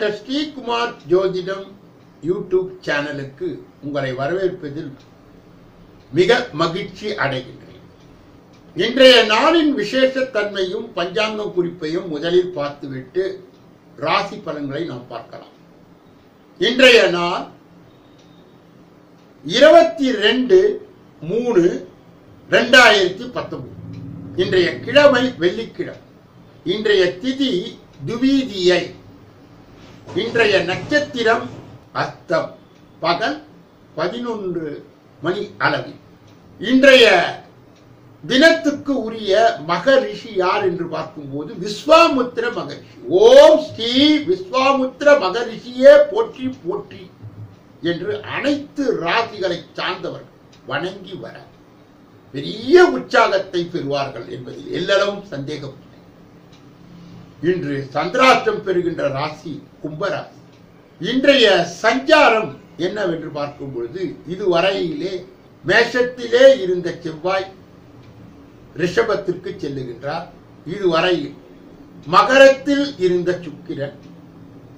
Doctor Sreekumar ஜோதிடம் YouTube சேனலுக்கு உங்களை வரவேற்பதில் மிக மகிழ்ச்சி அடைகின்றேன். இன்றைய நாளின் விசேஷ தன்மையும் குறிப்பையும் முதலில் பார்த்துவிட்டு ராசி பலன்களை நாம் பார்க்கலாம். இன்றைய நாள் இருபத்தி ரெண்டு மூணு ரெண்டாயிரத்தி பத்தொன்பது. இன்றைய கிழமை வெள்ளிக்கிழமை. இன்றைய திதி துவீதியை இன்றைய நட்சத்திரம் அஸ்தம் பகல் பதினொன்று மணி அளவில். இன்றைய தினத்துக்கு உரிய மகரிஷி யார் என்று பார்க்கும்போது விஸ்வாமுத்திர மகரிஷி. ஓம் ஸ்ரீ விஸ்வாமுத்திர மகரிஷியே போற்றி போற்றி என்று அனைத்து ராசிகளை சார்ந்தவர்கள் வணங்கி வர பெரிய உற்சாகத்தை பெறுவார்கள் என்பதில் எல்லளவும் சந்தேகம் இன்று சந்திராஷ்டம் பெறுகின்ற ராசி கும்பராசி இன்றைய சஞ்சாரம் என்னவென்று பார்க்கும் பொழுது இதுவரையிலே மேஷத்திலே இருந்த செவ்வாய் ரிஷபத்திற்கு செல்லுகின்றார். இதுவரையில் மகரத்தில் இருந்த சுக்கிரன்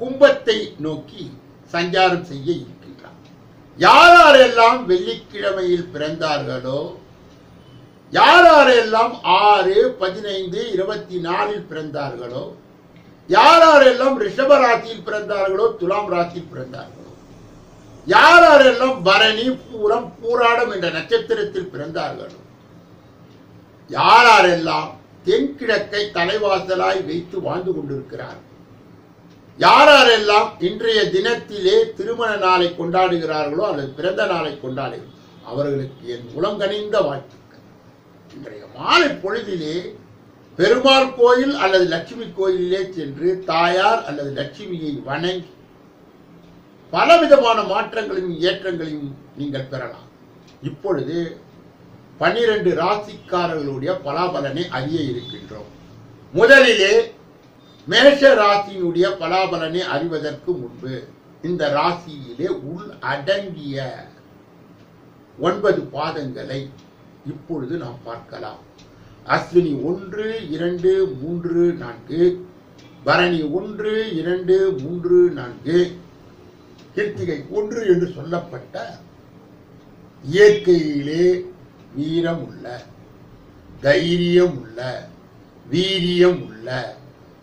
கும்பத்தை நோக்கி சஞ்சாரம் செய்ய இருக்கின்றார். யாரெல்லாம் வெள்ளிக்கிழமையில் பிறந்தார்களோ யாரெல்லாம் ஆறு பதினைந்து இருபத்தி நாலில் பிறந்தார்களோ யாரெல்லாம் ரிஷப ராசியில் பிறந்தார்களோ துலாம் ராசியில் பிறந்தார்களோ யாரெல்லாம் பரணி பூரம் பூராடம் என்ற நட்சத்திரத்தில் பிறந்தார்களோ யாரெல்லாம் தென்கிழக்கை தலைவாசலாய் வைத்து வாழ்ந்து கொண்டிருக்கிறார்கள் யாரெல்லாம் இன்றைய தினத்திலே திருமண நாளை கொண்டாடுகிறார்களோ அல்லது பிறந்த நாளை கொண்டாடுகிறோம் அவர்களுக்கு என் உலங்கணிந்த வாழ்த்துக்கள். இன்றைய மாலை பொழுதிலே பெருமாள் கோயில் அல்லது லட்சுமி கோயிலே சென்று தாயார் அல்லது லட்சுமியை வணங்கி பலவிதமான மாற்றங்களையும் ஏற்றங்களையும் நீங்கள் பெறலாம். இப்பொழுது பன்னிரண்டு ராசிக்காரர்களுடைய பலாபலனை அறிய இருக்கின்றோம். முதலிலே மேஷ ராசியினுடைய பலாபலனை அறிவதற்கு முன்பு இந்த ராசியிலே உள் அடங்கிய ஒன்பது பாதங்களை இப்பொழுது நாம் பார்க்கலாம். அஸ்வினி ஒன்று இரண்டு மூன்று நான்கு. பரணி ஒன்று இரண்டு மூன்று நான்கு. கிருத்திகை ஒன்று என்று சொல்லப்பட்ட இயற்கையிலே வீரம் உள்ள தைரியம் உள்ள வீரியம் உள்ள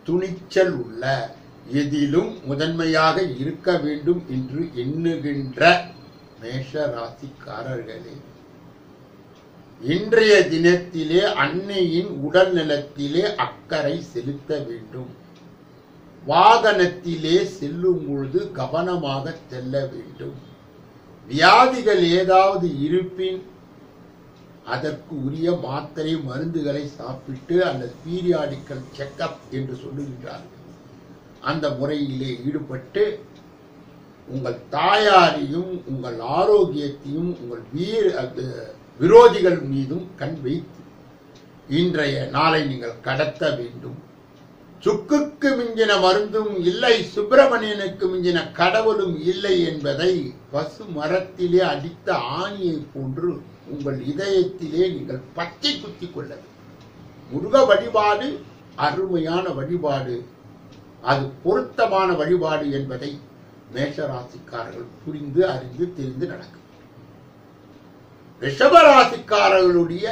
துணிச்சல் உள்ள எதிலும் முதன்மையாக இருக்க வேண்டும் என்று எண்ணுகின்ற மேஷ ராசிக்காரர்களே இன்றைய தினத்திலே அன்னையின் உடல் நலத்திலே அக்கறை செலுத்த வேண்டும். வாகனத்திலே செல்லும் பொழுது கவனமாக செல்ல வேண்டும். வியாதிகள் ஏதாவது இருப்பின் அதற்கு உரிய மாத்திரை மருந்துகளை சாப்பிட்டு அல்லது பீரியாடிக்கல் செக்கப் என்று சொல்லுகின்றார்கள். அந்த முறையிலே ஈடுபட்டு உங்கள் தாயாரையும் உங்கள் ஆரோக்கியத்தையும் உங்கள் வீர விரோதிகள் மீதும் கண் வைத்து இன்றைய நாளை நீங்கள் கடத்த வேண்டும். சுக்குக்கு மிஞ்சின மருந்தும் இல்லை சுப்பிரமணியனுக்கு மிஞ்சின கடவுளும் இல்லை என்பதை பசு மரத்திலே அடித்த ஆணியை போன்று உங்கள் இதயத்திலே நீங்கள் பச்சை குத்திக் கொள்ள முருக வழிபாடு அருமையான வழிபாடு. அது பொருத்தமான வழிபாடு என்பதை மேஷராசிக்காரர்கள் புரிந்து அறிந்து தெரிந்து நடக்கும். ரிஷபராசிக்காரர்களுடைய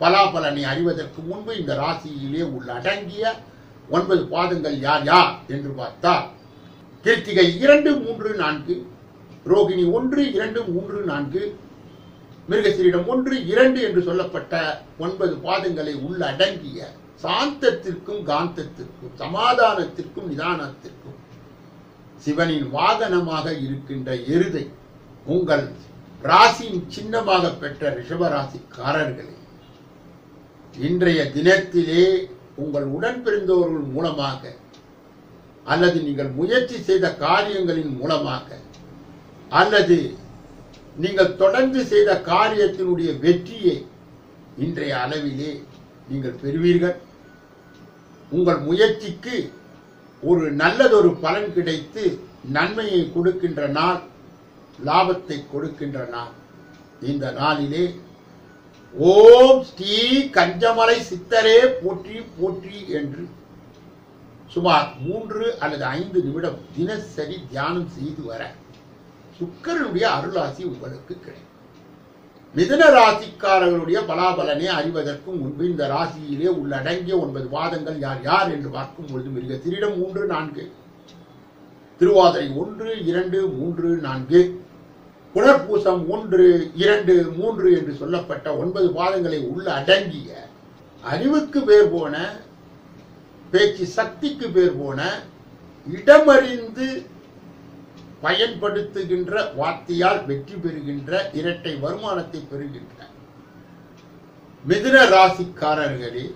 பலாபலனை அறிவதற்கு முன்பு இந்த ராசியிலே உள்ள அடங்கிய ஒன்பது பாதங்கள் யார் யார் என்று பார்த்தால் கிருத்திகை இரண்டு மூன்று நான்கு ரோகிணி ஒன்று இரண்டு மூன்று நான்கு மிருகசீரிடம் ஒன்று இரண்டு என்று சொல்லப்பட்ட ஒன்பது பாதங்களை உள்ள அடங்கிய சாந்தத்திற்கும் காந்தத்திற்கும் சமாதானத்திற்கும் நிதானத்திற்கும் சிவனின் வாகனமாக இருக்கின்ற எருதை உங்கள் ராசியின் சின்னமாக பெற்ற ரிஷபராசிக்காரர்களே இன்றைய தினத்திலே உங்கள் உடன் பிறந்தவர்கள் மூலமாக அல்லது நீங்கள் முயற்சி செய்த காரியங்களின் மூலமாக அல்லது நீங்கள் தொடர்ந்து செய்த காரியத்தினுடைய வெற்றியை இன்றைய அளவிலே நீங்கள் பெறுவீர்கள். உங்கள் முயற்சிக்கு ஒரு நல்லதொரு பலன் கிடைத்து நன்மையை கொடுக்கின்ற நாள் லாபத்தை கொடுக்கின்ற நாள் இந்த நாளிலே ஓம் ஸ்ரீ கஞ்சமலை சித்தரே போற்றி போற்றி என்று சுமார் மூன்று அல்லது ஐந்து நிமிடம் தினசரி தியானம் செய்து வர சுக்கரனுடைய அருளாசி உங்களுக்கு கிடைக்கும். மிதன ராசிக்காரர்களுடைய பலாபலனை அறிவதற்கும் முன்பு இந்த ராசியிலே உள்ளடங்கிய ஒன்பது வாதங்கள் யார் யார் என்று பார்க்கும் பொழுது மிருக திரிடம் மூன்று நான்கு. திருவாதிரை ஒன்று இரண்டு மூன்று நான்கு. புனர்பூசம் ஒன்று இரண்டு மூன்று என்று சொல்லப்பட்ட ஒன்பது பாதங்களை உள்ள அடங்கிய அறிவுக்கு பேர் போன பேச்சு சக்திக்கு பேர் போன இடமறிந்து பயன்படுத்துகின்ற வார்த்தையால் வெற்றி பெறுகின்ற இரட்டை வருமானத்தை பெறுகின்ற மிதுன ராசிக்காரர்களே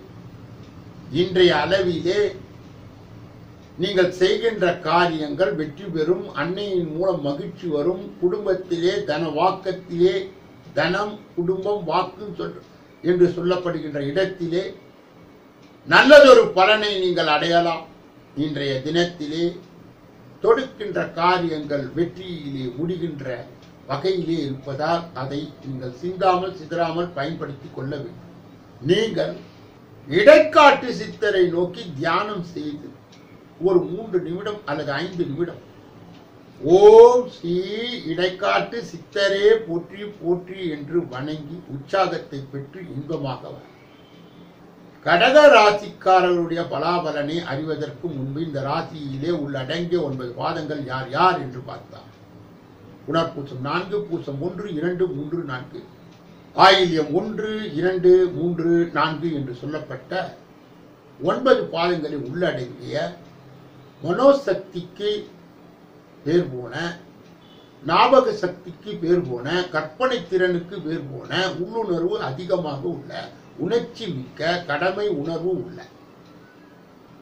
இன்றைய அளவிலே நீங்கள் செய்கின்ற காரியங்கள் வெற்றி பெறும் அன்னையின் மூலம் மகிழ்ச்சி வரும் குடும்பத்திலே தன வாக்கத்திலே தனம் குடும்பம் வாக்கு சொல் என்று சொல்லப்படுகின்ற இடத்திலே நல்லதொரு பலனை நீங்கள் அடையலாம். இன்றைய தினத்திலே தொடுக்கின்ற காரியங்கள் வெற்றியிலே முடிகின்ற வகையிலே இருப்பதால் அதை நீங்கள் சிந்தாமல் சிதறாமல் பயன்படுத்திக் கொள்ள வேண்டும். நீங்கள் இடைக்காட்டு சித்தரை நோக்கி தியானம் செய்து ஒரு மூன்று நிமிடம் அல்லது ஐந்து நிமிடம். ஓம் ஸ்ரீ இடைக்காட்டு சித்தரே போற்றி போற்றி என்று வணங்கி உற்சாகத்தை பெற்று இன்பமாக வர கடக ராசிக்காரர்களுடைய பலாபலனை அறிவதற்கு முன்பு இந்த ராசியிலே உள்ளடங்கிய ஒன்பது பாதங்கள் யார் யார் என்று பார்த்தார் உணர்பூசம் நான்கு பூசம் ஒன்று இரண்டு மூன்று நான்கு. ஆயில்யம் ஒன்று இரண்டு மூன்று நான்கு என்று சொல்லப்பட்ட ஒன்பது பாதங்களை உள்ளடங்கிய மனோசக்திக்கு பேர் போன ஞாபக சக்திக்கு பேர் போன கற்பனை திறனுக்கு பேர் போன உள்ளுணர்வு அதிகமாக உள்ள உணர்ச்சி மிக்க கடமை உணர்வு உள்ள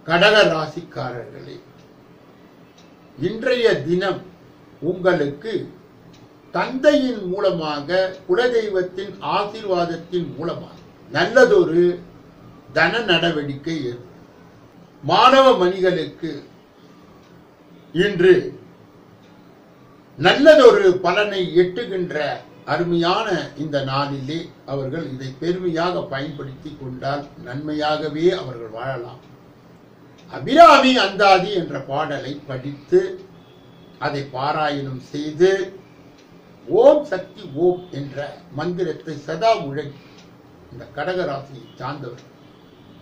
கடக ராசிக்காரர்களே இன்றைய தினம் உங்களுக்கு தந்தையின் மூலமாக குலதெய்வத்தின் ஆசீர்வாதத்தின் மூலமாக நல்லதொரு தன நடவடிக்கை ஏற்படும். மாணவ மணிகளுக்கு இன்று நல்லதொரு பலனை எட்டுகின்ற அருமையான இந்த நாளிலே அவர்கள் இதை பெருமையாக பயன்படுத்தி கொண்டால் நன்மையாகவே அவர்கள் வாழலாம். அபிராமி அந்தாதி என்ற பாடலை படித்து அதை பாராயணம் செய்து ஓம் சக்தி ஓம் என்ற மந்திரத்தை சதா முழங்கி இந்த கடகராசியை சார்ந்தவர்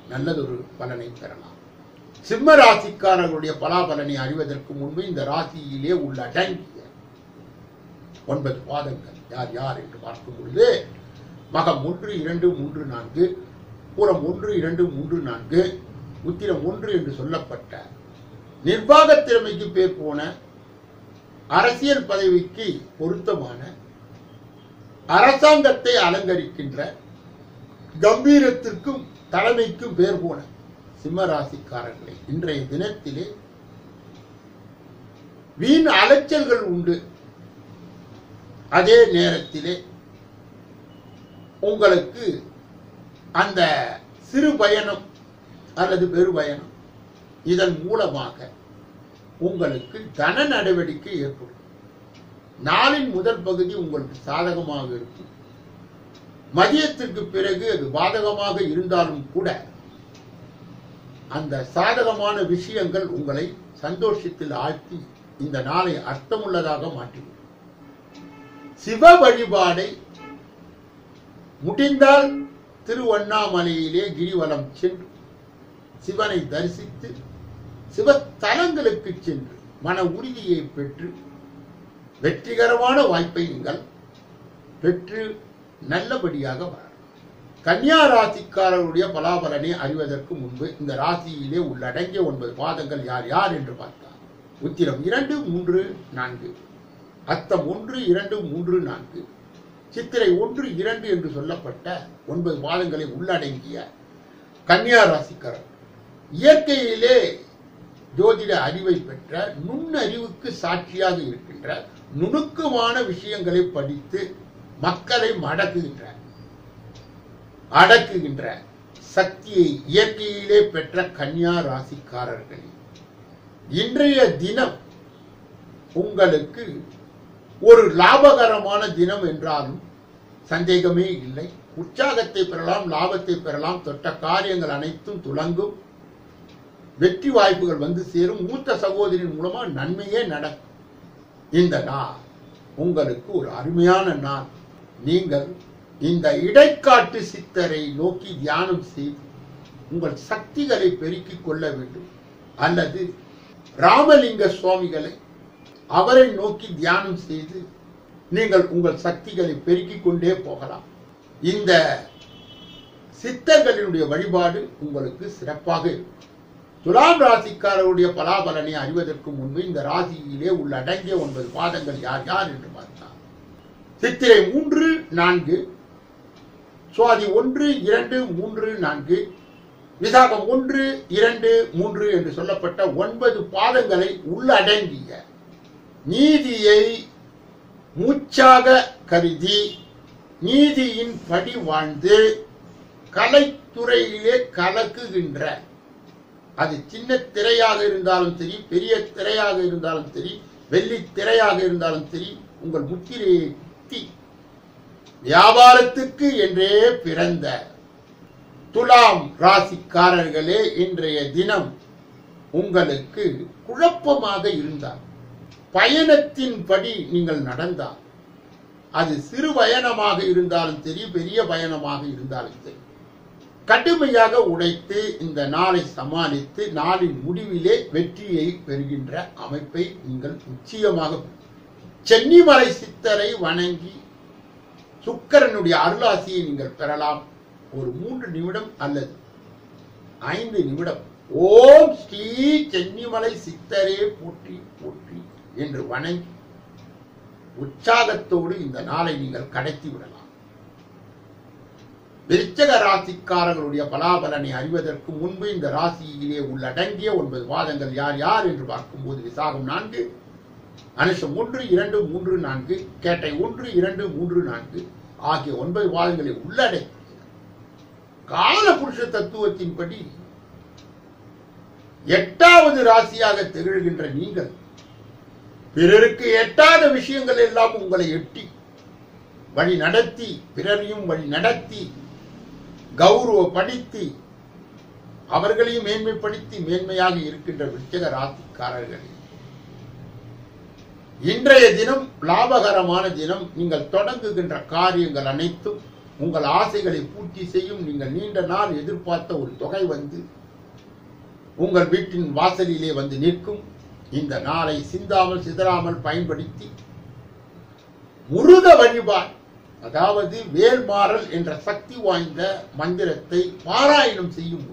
நல்லதொரு பலனை பெறலாம். சிம்ம ராசிக்காரர்களுடைய பலாபலனை அறிவதற்கு முன்பு இந்த ராசியிலே உள்ள அடங்கிய ஒன்பது பாதங்கள். யார் யார் என்று பார்க்கும் பொழுது மகம் ஒன்று இரண்டு மூன்று நான்கு பூரம் ஒன்று இரண்டு மூன்று நான்கு உத்திரம் ஒன்று என்று சொல்லப்பட்ட நிர்வாக திறமைக்கு பேர் போன அரசியல் பதவிக்கு பொருத்தமான அரசாங்கத்தை அலங்கரிக்கின்ற கம்பீரத்திற்கும் தலைமைக்கும் பேர் போன சிம்ம ராசிக்காரர்களே இன்றைய தினத்திலே வீண் அலைச்சல்கள் உண்டு. அதே நேரத்திலே உங்களுக்கு அந்த சிறு பயணம் அல்லது பெரு பயணம் இதன் மூலமாக உங்களுக்கு தன நடவடிக்கை ஏற்படும். நாளின் முதல் பகுதி உங்களுக்கு சாதகமாக இருக்கும். மதியத்திற்கு பிறகு அது பாதகமாக இருந்தாலும் கூட அந்த சாதகமான விஷயங்கள் உங்களை சந்தோஷத்தில் ஆழ்த்தி இந்த நாளை அர்த்தமுள்ளதாக மாற்றிவிடும். சிவ வழிபாடை முடிந்தால் திருவண்ணாமலையிலே கிரிவலம் சென்று சிவனை தரிசித்து சிவத்தலங்களுக்கு சென்று மன உறுதியை பெற்று வெற்றிகரமான வாய்ப்பை நீங்கள் பெற்று நல்லபடியாக வர கன்னியா ராசிக்காரருடைய பலாபலனை அறிவதற்கு முன்பு இந்த ராசியிலே உள்ளடங்கிய ஒன்பது பாதங்கள் யார் யார் என்று பார்த்தார் உத்திரம் இரண்டு மூன்று நான்கு. அத்தம் ஒன்று இரண்டு மூன்று நான்கு. சித்திரை ஒன்று இரண்டு என்று சொல்லப்பட்ட ஒன்பது பாதங்களை உள்ளடங்கிய கன்னியா ராசிக்காரர் இயற்கையிலே ஜோதிட அறிவை பெற்ற நுண்ணறிவுக்கு சாட்சியாக இருக்கின்ற நுணுக்கமான விஷயங்களை படித்து மக்களை மடக்குகின்ற அடக்குகின்ற சக்தியை இயற்கையிலே பெற்ற கன்னியா ராசிக்காரர்கள் இன்றைய தினம் உங்களுக்கு ஒரு லாபகரமான தினம் என்றாலும் சந்தேகமே இல்லை. உற்சாகத்தை பெறலாம் லாபத்தை பெறலாம். தொட்ட காரியங்கள் அனைத்தும் துலங்கும் வெற்றி வாய்ப்புகள் வந்து சேரும். மூத்த சகோதரின் மூலமா நன்மையே நடக்கும். இந்த நாள் உங்களுக்கு ஒரு அருமையான நாள். நீங்கள் இந்த இடைக்காட்டு சித்தரை நோக்கி தியானம் செய்து உங்கள் சக்திகளை பெருக்கிக் கொள்ள வேண்டும். அல்லது ராமலிங்க சுவாமிகளை அவரை நோக்கி தியானம் செய்து நீங்கள் உங்கள் சக்திகளை பெருக்கிக் கொண்டே போகலாம். இந்த சித்தர்களினுடைய வழிபாடு உங்களுக்கு சிறப்பாக இருக்கும். துலாம் ராசிக்காரருடைய பலாபலனை அறிவதற்கு முன்பு இந்த ராசியிலே உள்ள அடங்கிய ஒன்பது பாதங்கள் யார் யார் என்று பார்த்தார் சித்திரை மூன்று நான்கு ஸோ அது ஒன்று இரண்டு மூன்று நான்கு விசாகம் ஒன்று இரண்டு மூன்று என்று சொல்லப்பட்ட ஒன்பது பாதங்களை உள்ளடங்கிய நீதியை மூச்சாக கருதி நீதியின் படி வாழ்ந்து கலைத்துறையிலே கலக்குகின்ற. அது சின்ன திரையாக இருந்தாலும் சரி பெரிய திரையாக இருந்தாலும் சரி வெள்ளி திரையாக இருந்தாலும் சரி உங்கள் முத்திரையை வியாபாரத்துக்கு என்றே பிறந்த துலாம் ராசிக்காரர்களே இன்றைய தினம் உங்களுக்கு குழப்பமாக இருந்தால் பயணத்தின்படி நீங்கள் நடந்தால் அது சிறு பயணமாக இருந்தாலும் சரி பெரிய பயணமாக இருந்தாலும் சரி கடுமையாக உடைத்து இந்த நாளை சமாளித்து நாளின் முடிவிலே வெற்றியை பெறுகின்ற அமைப்பை நீங்கள் நிச்சயமாக சென்னிமலை சித்தரை வணங்கி சுக்கரனுடைய அருளாசியை நீங்கள் பெறலாம். ஒரு மூன்று நிமிடம் அல்லது ஐந்து நிமிடம். ஓம் ஸ்ரீ சென்னிமலை சித்தரே போற்றி போற்றி என்று வணங்கி உற்சாகத்தோடு இந்த நாளை நீங்கள் கடத்தி விடலாம். விருச்சக ராசிக்காரர்களுடைய பலாபலனை அறிவதற்கு முன்பு இந்த ராசியிலே உள்ளடங்கிய ஒன்பது வாதங்கள் யார் யார் என்று பார்க்கும்போது விசாகம் நான்கு அனுஷம் ஒன்று இரண்டு மூன்று நான்கு கேட்டை ஒன்று இரண்டு மூன்று நான்கு ஆகிய ஒன்பது வாதங்களை உள்ளடக்கிய கால புருஷ தத்துவத்தின்படி எட்டாவது ராசியாக திகழ்கின்ற நீங்கள் பிறருக்கு எட்டாத விஷயங்கள் எல்லாம் உங்களை எட்டி வழி நடத்தி பிறரையும் வழி நடத்தி கௌரவப்படுத்தி அவர்களையும் மேன்மைப்படுத்தி மேன்மையாக இருக்கின்ற விருச்சக ராசிக்காரர்களே. இன்றைய தினம் லாபகரமான தினம். நீங்கள் தொடங்குகின்ற காரியங்கள் அனைத்தும் உங்கள் ஆசைகளை பூர்த்தி செய்யும். நீங்கள் நீண்ட நாள் எதிர்பார்த்த ஒரு தொகை வந்து உங்கள் வீட்டின் வாசலிலே வந்து நிற்கும். இந்த நாளை சிந்தாமல் சிதறாமல் பயன்படுத்தி முருக வழிபாடு அதாவது வேல்மாறல் என்ற சக்தி வாய்ந்த மந்திரத்தை பாராயணம் செய்யும்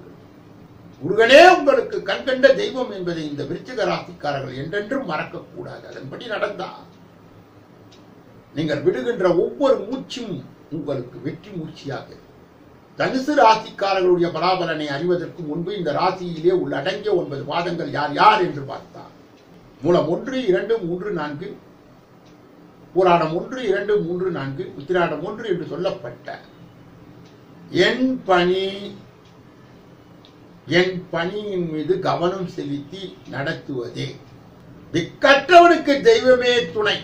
முருகனே உங்களுக்கு கண்கண்ட தெய்வம் என்பதை இந்த விருச்சிக ராசிக்காரர்கள் என்றென்றும் மறக்கக்கூடாது. அதன்படி நடந்தா நீங்கள் விடுகின்ற ஒவ்வொரு மூச்சும் உங்களுக்கு வெற்றி மூச்சியாக தனுசு ராசிக்காரர்களுடைய பலாபலனை அறிவதற்கு முன்பு இந்த ராசியிலே உள்ள அடங்கிய ஒன்பது பாதங்கள் யார் யார் என்று பார்த்தார் மூலம் ஒன்று இரண்டு மூன்று நான்கு புராணம் ஒன்று இரண்டு மூன்று நான்கு உத்திராடம் ஒன்று என்று சொல்லப்பட்ட என் பணி என் பணியின் மீது கவனம் செலுத்தி நடத்துவதே. இக்கற்றவனுக்கு தெய்வமே துணை.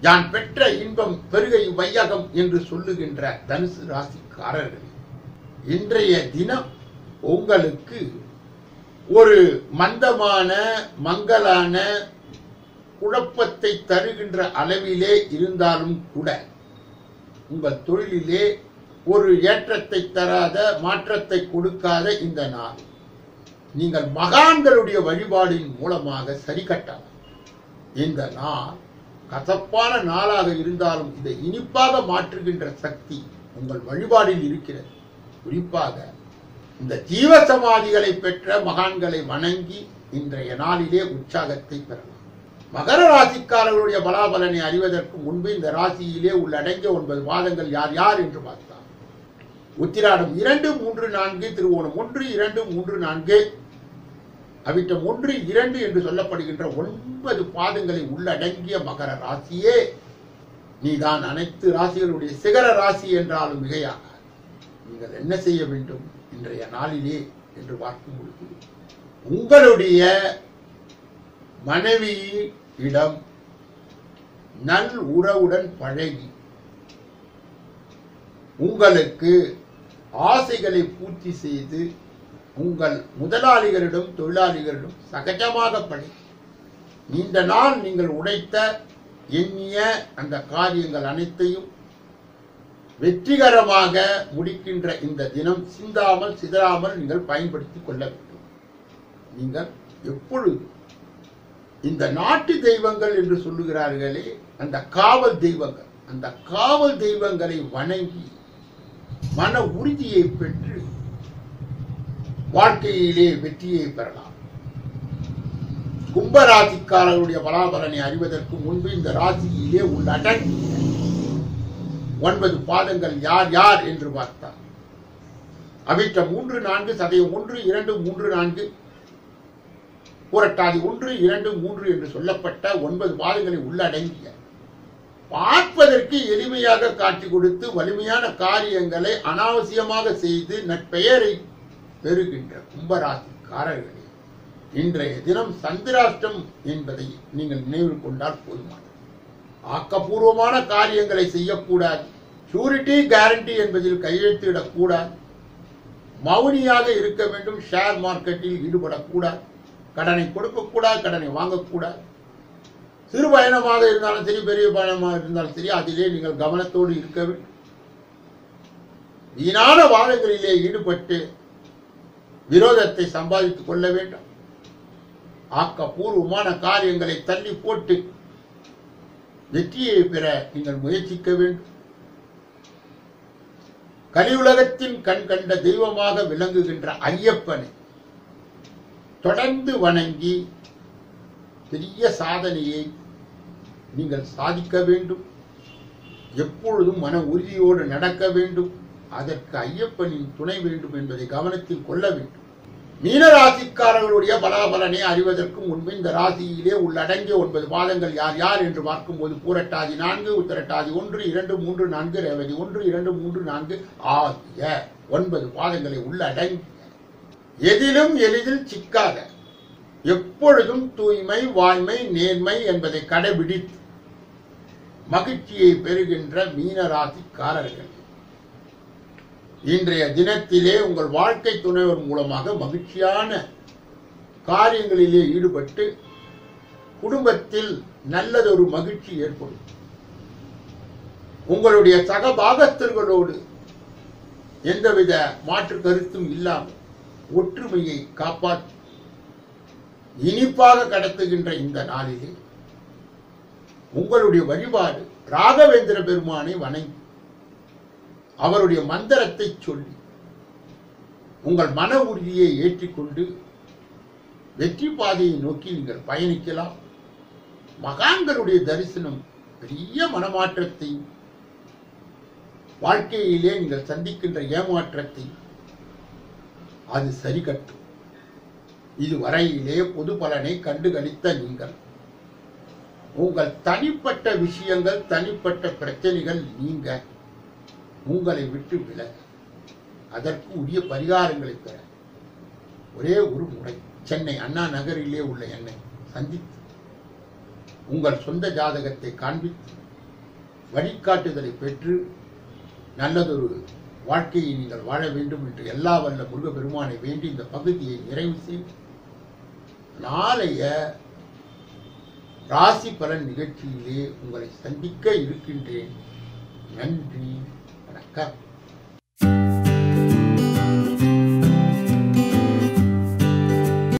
யான் பெற்ற இன்பம் பெருகை வையகம் என்று சொல்லுகின்ற தனுசு ராசிக்காரர்கள் இன்றைய தினம் உங்களுக்கு ஒரு மந்தமான மங்கலான குழப்பத்தை தருகின்ற அளவிலே இருந்தாலும் கூட உங்கள் தொழிலிலே ஒரு ஏற்றத்தை தராத மாற்றத்தை கொடுக்காத இந்த நாள். நீங்கள் மகான்களுடைய வழிபாடின் மூலமாக சரி கட்டலாம். இந்த நாள் கசப்பான நாளாக இருந்தாலும் இதை இனிப்பாக மாற்றுகின்ற சக்தி உங்கள் வழிபாடில் இருக்கிறது. குறிப்பாக இந்த ஜீவ சமாதிகளை பெற்ற மகான்களை வணங்கி இன்றைய நாளிலே உற்சாகத்தை பெறலாம். மகர ராசிக்காரர்களுடைய பலாபலனை அறிவதற்கு முன்பு இந்த ராசியிலே உள்ளடங்கிய ஒன்பது மாதங்கள் யார் யார் என்று பார்த்தார் உத்திராடம் இரண்டு மூன்று நான்கு திருவோணம் ஒன்று இரண்டு மூன்று நான்கு. அவிட்டம் ஒன்று இரண்டு என்று சொல்லப்படுகின்ற ஒன்பது பாதங்களை உள்ளடங்கிய மகர ராசியே. நீதான் அனைத்து ராசிகளுடைய சிகர ராசி என்றாலும் மிகையாக. நீங்கள் என்ன செய்ய வேண்டும் இன்றைய நாளிலே என்று பார்க்கும் பொழுது உங்களுடைய மனைவியிடம் நல் உறவுடன் பழகி உங்களுக்கு ஆசைகளை பூர்த்தி செய்து உங்கள் முதலாளிகளிடம் தொழிலாளிகளிடம் சகஜமாக பணி. இந்த நாள் நீங்கள் உடைத்த எண்ணிய அந்த காரியங்கள் அனைத்தையும் வெற்றிகரமாக முடிக்கின்ற இந்த தினம் சிந்தாமல் சிதறாமல் நீங்கள் பயன்படுத்திக் கொள்ள வேண்டும். நீங்கள் எப்பொழுது இந்த நாட்டு தெய்வங்கள் என்று சொல்லுகிறார்களே அந்த காவல் தெய்வங்கள் அந்த காவல் தெய்வங்களை வணங்கி மன உறுதியை பெற்று வாழ்க்கையிலே வெற்றியை பெறலாம். கும்பராசிக்காரர்களுடைய பலாபலனை அறிவதற்கு முன்பு இந்த ராசியிலே உள்ளடங்கிய ஒன்பது பாதங்கள் யார் யார் என்று பார்த்தார். அவிட்ட மூன்று நான்கு சதயம் ஒன்று இரண்டு மூன்று நான்கு புரட்டாதி ஒன்று இரண்டு மூன்று என்று சொல்லப்பட்ட ஒன்பது பாதங்களை உள்ளடங்கிய பார்ப்பதற்கு எளிமையாக காட்சி கொடுத்து வலிமையான காரியங்களை அனாவசியமாக செய்து நற்பெயரை பெறுகின்ற கும்பராசிக்காரர்களே இன்றைய தினம் சந்திராஷ்டம் என்பதை நீங்கள் நினைவில் கொண்டால் போதுமானது ஆக்கப்பூர்வமான காரியங்களை செய்யக்கூடாது. ஷூரிட்டி கேரண்டி என்பதில் கையெழுத்திடக்கூடாது. மௌனியாக இருக்க வேண்டும் ஷேர் மார்க்கெட்டில் ஈடுபடக்கூடாது. கடனை கொடுக்கக்கூடாது கடனை வாங்கக்கூடாது. சிறு பயணமாக இருந்தாலும் சரி பெரிய பயணமாக இருந்தாலும் சரி அதிலே நீங்கள் கவனத்தோடு இருக்க வேண்டும். வீணான வாதங்களிலே ஈடுபட்டு விரோதத்தை சம்பாதித்துக் கொள்ள வேண்டும். ஆக்கப்பூர்வமான காரியங்களை தள்ளி போட்டு வெற்றியை பெற நீங்கள் முயற்சிக்க வேண்டும். கலியுலகத்தின் கண் கண்ட தெய்வமாக விளங்குகின்ற ஐயப்பனை தொடர்ந்து வணங்கி பெரிய சாதனையை நீங்கள் சாதிக்க வேண்டும். எப்பொழுதும் மன உறுதியோடு நடக்க வேண்டும். அதற்கு ஐயப்பனின் துணை வேண்டும் என்பதை கவனத்தில் கொள்ள வேண்டும். மீன ராசிக்காரர்களுடைய பலாபலனை அறிவதற்கு முன்பு இந்த ராசியிலே உள்ளடங்கிய ஒன்பது பாதங்கள் யார் யார் என்று பார்க்கும்போது பூரட்டாதி நான்கு உத்தரட்டாதி ஒன்று இரண்டு மூன்று நான்கு ரேவதி ஒன்று இரண்டு மூன்று நான்கு ஆகிய ஒன்பது பாதங்களை உள்ளடங்கி எதிலும் எளிதில் சிக்காத எப்பொழுதும் தூய்மை வாய்மை நேர்மை என்பதை கடைபிடித்து மகிழ்ச்சியை பெறுகின்ற மீனராசிக்காரர்கள். இன்றைய தினத்திலே உங்கள் வாழ்க்கை துணைவர் மூலமாக மகிழ்ச்சியான காரியங்களிலே ஈடுபட்டு குடும்பத்தில் நல்லதொரு மகிழ்ச்சி ஏற்படும். உங்களுடைய சகபாகத்தர்களோடு எந்தவித மாற்று கருத்தும் இல்லாமல் ஒற்றுமையை காப்பாற்றி இனிப்பாக கடத்துகின்ற இந்த நாளிலே உங்களுடைய வழிபாடு ராகவேந்திர பெருமானை வணங்கி அவருடைய மந்திரத்தை சொல்லி உங்கள் மன உறுதியை ஏற்றிக்கொண்டு வெற்றி பாதையை நோக்கி நீங்கள் பயணிக்கலாம். மகான்களுடைய தரிசனம் பெரிய மனமாற்றத்தை வாழ்க்கையிலே நீங்கள் சந்திக்கின்ற ஏமாற்றத்தை அது சரி கட்டும் இதுவரையிலே பொது பலனை கண்டுகளித்த நீங்கள் உங்கள் தனிப்பட்ட விஷயங்கள் தனிப்பட்ட பிரச்சனைகள் நீங்க உங்களை விட்டு விலக. அதற்கு உரிய பரிகாரங்களை பெற. ஒரே ஒரு முறை. சென்னை அண்ணா நகரிலே உள்ள என்னை சந்தித்து உங்கள் சொந்த ஜாதகத்தை காண்பித்து வழிகாட்டுதலை பெற்று நல்லதொரு வாழ்க்கையை நீங்கள் வாழ வேண்டும் என்று எல்லா வல்ல முருகப்பெருமானை வேண்டி இந்த பகுதியை நிறைவு செய்து நாளைய ராசி பலன் நிகழ்ச்சியிலே உங்களை சந்திக்க இருக்கின்றேன். நன்றி வணக்கம்.